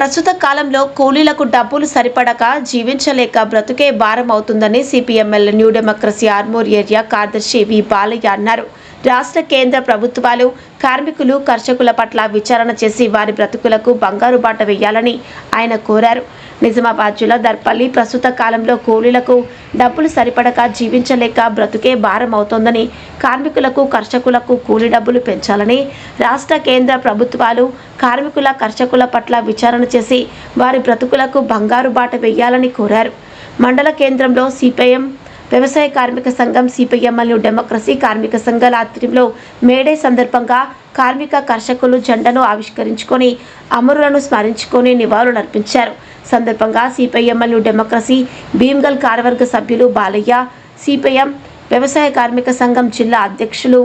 ప్రస్తుత కాలంలో కూలీలకు డబ్బులు సరిపడక జీవించలేక బ్రతుకే భారం అవుతుందని CPML New Democracy Armoor area కార్యదర్శి వి బాలయ్య అన్నారు. రాష్ట్ర కేంద్ర ప్రభుత్వాలు కార్మికులు కర్షకుల పట్ల విచారణ చేసి వారి బ్రతుకులకు బంగారు బాట వేయాలని ఆయన కోరారు. నిజామాబాద్ జిల్లా దర్పల్లి ప్రస్తుత కాలంలో కూలీలకు డబ్బులు సరిపడక జీవించలేక బ్రతుకే భారం అవుతోందని కార్మికులకు కర్షకులకు కూలీ డబ్బులు పెంచాలని రాష్ట్ర కేంద్ర ప్రభుత్వాలు కార్మికుల కర్షకుల పట్ల విచారణ చేసి వారి బ్రతుకులకు బంగారు బాట వేయాలని కోరారు. మండల కేంద్రంలో సిపిఐఎం వ్యవసాయ కార్మిక సంఘం సిపిఎంఎల్ డెమోక్రసీ కార్మిక సంఘాల ఆధ్వర్యంలో మేడే సందర్భంగా కార్మిక కర్షకులు జెండాను ఆవిష్కరించుకొని అమరులను స్మరించుకొని నివాళులర్పించారు. సందర్భంగా సిపిఎంఎల్ డెమోక్రసీ భీమ్గల్ కార్యవర్గ సభ్యులు బాలయ్య సిపిఎం వ్యవసాయ కార్మిక సంఘం జిల్లా అధ్యక్షులు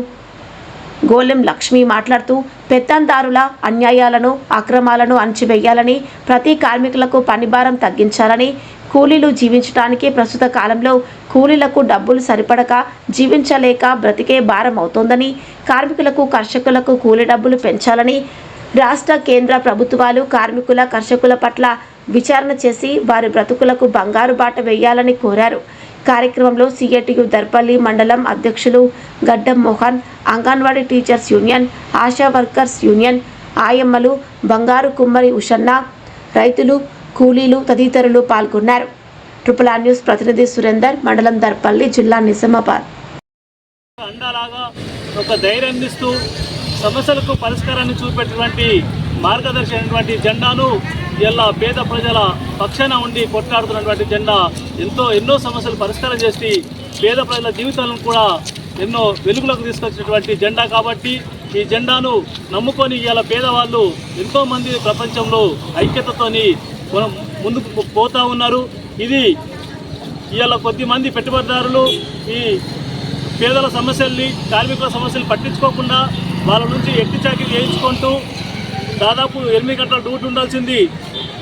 గోలెం లక్ష్మి మాట్లాడుతూ పెత్తందారుల అన్యాయాలను అక్రమాలను అణచివేయాలని ప్రతి కార్మికులకు పనిభారం తగ్గించాలని కూలీలు జీవించడానికి ప్రస్తుత కాలంలో కూలీలకు డబ్బులు సరిపడక జీవించలేక బ్రతికే భారం అవుతోందని కార్మికులకు కర్షకులకు కూలీ డబ్బులు పెంచాలని రాష్ట్ర కేంద్ర ప్రభుత్వాలు కార్మికుల కర్షకుల పట్ల విచారణ చేసి వారి బ్రతుకులకు బంగారు బాట వేయాలని కోరారు. కార్యక్రమంలో సిఐటియు దర్పల్లి మండలం అధ్యక్షులు Gaddam Mohan anganwadi teachers union ASHA workers union ఆయమ్మలు బంగారు కుమ్మరి ఉషన్న రైతులు కూలీలు తదితరులు పాల్గొన్నారు. ట్రిపుల్ ఆర్ న్యూస్ ప్రతినిధి సురేందర్ మండలం దర్పల్లి జిల్లా నిజామాబాద్. ఒక ధైర్యం అందిస్తూ సమస్యలకు పరిష్కారాన్ని చూపెట్టినటువంటి మార్గదర్శి అయినటువంటి జెండాను ఇలా పేద ప్రజల పక్షాన ఉండి కొట్లాడుతున్నటువంటి జెండా ఎంతో ఎన్నో సమస్యలు పరిష్కారం చేసి పేద ప్రజల జీవితాలను కూడా ఎన్నో వెలుగులోకి తీసుకొచ్చినటువంటి జెండా కాబట్టి ఈ జెండాను నమ్ముకొని ఇవాళ పేదవాళ్ళు ఎంతోమంది ప్రపంచంలో ఐక్యతతోని మనం ముందుకు పోతూ పోతా ఉన్నారు. ఇది ఇవాళ కొద్ది మంది పెట్టుబడిదారులు ఈ పేదల సమస్యల్ని కార్మికుల సమస్యలు పట్టించుకోకుండా వాళ్ళ నుంచి ఎట్టి చాకిరి చేయించుకుంటూ దాదాపు ఎనిమిది గంటల డ్యూటీ ఉండాల్సింది.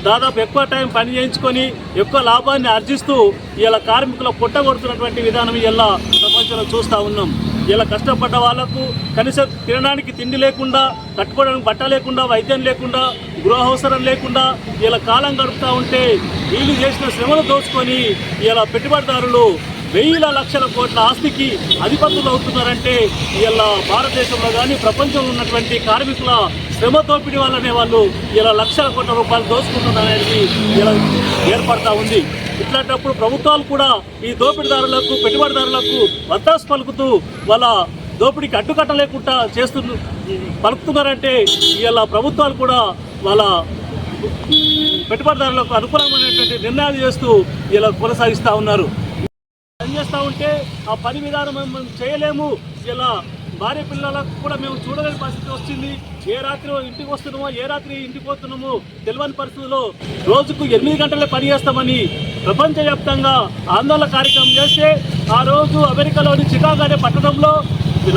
దాదాపు ఎక్కువ టైం పని చేయించుకొని ఎక్కువ లాభాన్ని ఆర్జిస్తూ ఇలా కార్మికుల పుట్టగొడుతున్నటువంటి విధానం ఇలా ప్రపంచంలో చూస్తూ ఉన్నాం. ఇలా కష్టపడ్డ వాళ్ళకు కనీసం తినడానికి తిండి లేకుండా కట్టుకోవడానికి బట్ట లేకుండా వైద్యం లేకుండా గృహ అవసరం లేకుండా ఇలా కాలం గడుపుతూ ఉంటే వీళ్ళు చేసిన శ్రమను దోచుకొని ఇలా పెట్టుబడిదారులు వెయ్యిల లక్షల కోట్ల ఆస్తికి అధిపతులు అవుతున్నారంటే ఇలా భారతదేశంలో కానీ ప్రపంచంలో ఉన్నటువంటి కార్మికుల శ్రమ దోపిడీ వల్లనే వాళ్ళు ఇలా లక్షల కోట్ల రూపాయలు దోచుకుంటున్నారనేది ఇలా ఏర్పడతా ఉంది. ఇట్లాంటప్పుడు ప్రభుత్వాలు కూడా ఈ దోపిడీదారులకు పెట్టుబడిదారులకు వత్తాసు పలుకుతూ వాళ్ళ దోపిడీకి అడ్డుకట్టలేకుండా చేస్తు పలుకుతున్నారంటే ఇలా ప్రభుత్వాలు కూడా వాళ్ళ పెట్టుబడిదారులకు అనుకూలమైనటువంటి నిర్ణయాలు చేస్తూ ఇలా కొనసాగిస్తూ ఉన్నారు. పని చేస్తూ ఉంటే ఆ పని విధానం మనం చేయలేము. ఇలా భార్య పిల్లలకు కూడా మేము చూడలేని పరిస్థితి వచ్చింది. ఏ రాత్రి ఇంటికి వస్తున్నామో ఏ రాత్రి ఇంటికి పోతున్నామో తెలియని పరిస్థితుల్లో రోజుకు ఎనిమిది గంటలే పని చేస్తామని ప్రపంచవ్యాప్తంగా ఆందోళన కార్యక్రమం చేస్తే ఆ రోజు అమెరికాలోని చికాగో అనే పట్టణంలో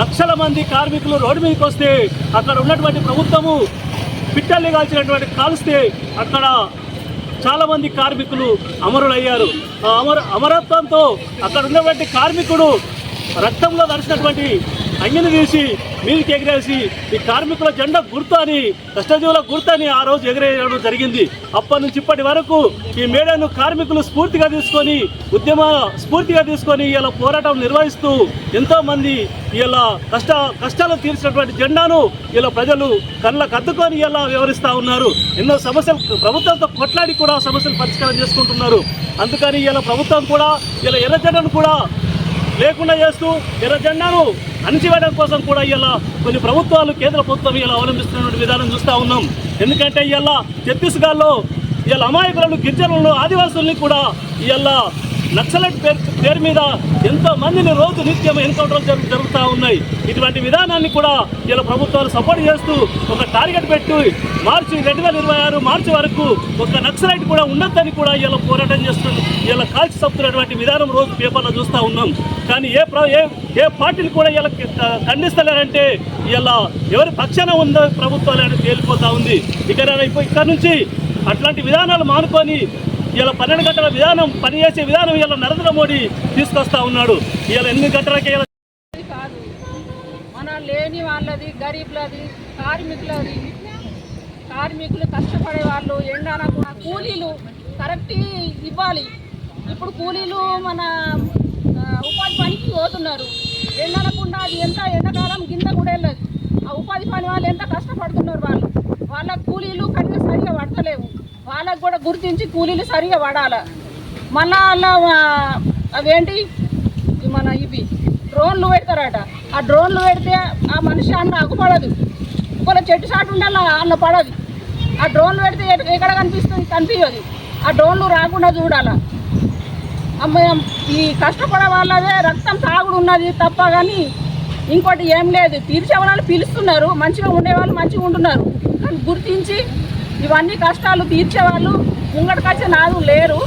లక్షల మంది కార్మికులు రోడ్డు మీదకి వస్తే అక్కడ ఉన్నటువంటి ప్రభుత్వము పిట్టల్ని కాల్చినటువంటి కాల్స్తే అక్కడ చాలా మంది కార్మికులు అమరులయ్యారు. ఆ అమర అమరత్వంతో అక్కడ ఉన్నటువంటి కార్మికుడు రక్తంలో కలిసినటువంటి అంగిని తీసి మీదికి ఎగిరేసి ఈ కార్మికుల జెండా గుర్తు అని కష్టజీవుల గుర్తు అని ఆ రోజు ఎగిరేయడం జరిగింది. అప్పటి నుంచి ఇప్పటి వరకు ఈ మేడను కార్మికులు స్ఫూర్తిగా తీసుకొని ఉద్యమ స్ఫూర్తిగా తీసుకొని ఇలా పోరాటం నిర్వహిస్తూ ఎంతో మంది ఇలా కష్ట కష్టాలు తీర్చినటువంటి జెండాను ఇలా ప్రజలు కళ్ళకు అద్దుకొని ఇలా వివరిస్తూ ఉన్నారు. ఎన్నో సమస్యలు ప్రభుత్వంతో కొట్లాడి కూడా సమస్యలు పరిష్కారం చేసుకుంటున్నారు. అందుకని ఇలా ప్రభుత్వం కూడా ఇలా ఎర్ర జెండను కూడా లేకుండా చేస్తూ ఎర్ర జెండాను అణిచివేయడం కోసం కూడా ఇలా కొన్ని ప్రభుత్వాలు కేంద్ర ప్రభుత్వం ఇలా అవలంబిస్తున్నటువంటి విధానం చూస్తూ ఉన్నాం. ఎందుకంటే ఇలా ఛత్తీస్గఢ్లో ఇలా అమాయకులను గిరిజనులను ఆదివాసుల్ని కూడా ఇలా నక్సలైట్ పేరు పేరు మీద ఎంతో మందిని రోజు నిత్యం ఎన్కౌంటర్లు జరుగుతూ ఉన్నాయి. ఇటువంటి విధానాన్ని కూడా ఇలా ప్రభుత్వాలు సపోర్ట్ చేస్తూ ఒక టార్గెట్ పెట్టి మార్చి రెండు వేల ఇరవై ఆరు మార్చి వరకు ఒక నక్సలైట్ కూడా ఉండొద్దని కూడా ఇలా పోరాటం చేస్తుంది ఇలా కాల్చి చప్పుతున్నటువంటి విధానం రోజు పేపర్లో చూస్తూ ఉన్నాం. కానీ ఏ ప్ర ఏ ఏ పార్టీలు కూడా ఇలా ఖండిస్తలేరంటే ఇలా ఎవరి పక్షాన ఉందో ప్రభుత్వాలు అనేది తేలిపోతూ ఉంది. ఇక ఇక్కడ నుంచి అట్లాంటి విధానాలు మానుకొని ఇలా పన్నెండు గంటల విధానం పనిచేసే విధానం ఇలా నరేంద్ర మోడీ తీసుకొస్తా ఉన్నాడు. ఇలా ఎన్ని గంటలకే కాదు. మన లేని వాళ్ళది గరీబ్లది కార్మికులది. కార్మికులు కష్టపడే వాళ్ళు ఎండానకు కూలీలు కరెక్ట్ ఇవ్వాలి. ఇప్పుడు కూలీలు మన ఉపాధి పనికి పోతున్నారు. ఎండనకుండా అది ఎంత ఎండాకాలం కింద కూడా వెళ్ళదు. ఆ ఉపాధి పని వాళ్ళు ఎంత కష్టపడుతున్నారు వాళ్ళు. వాళ్ళ కూలీలు కనుక సరిగా గుర్తించి కూలీలు సరిగా పడాలి మళ్ళా అలా అవేంటి మన ఇవి. డ్రోన్లు పెడతారట. ఆ డ్రోన్లు పెడితే ఆ మనిషి అన్న అగ్గుపడదు ఒకవేళ చెట్టు చాటు ఉండాలి అన్న పడదు. ఆ డ్రోన్లు పెడితే ఎక్కడ- కనిపిస్తుంది? కనిపించదు ఆ డ్రోన్లు రాకుండా చూడాల? అమ్మ ఈ కష్టపడే వాళ్ళదే రక్తం తాగుడు ఉన్నది తప్ప కానీ ఇంకోటి ఏం లేదు. తీర్చే వాళ్ళు పిలుస్తున్నారు. మంచిగా ఉండేవాళ్ళు మంచిగా ఉంటున్నారు. కానీ గుర్తించి ఇవన్నీ కష్టాలు తీర్చేవాళ్ళు వాళ్ళు నాదు లేరు.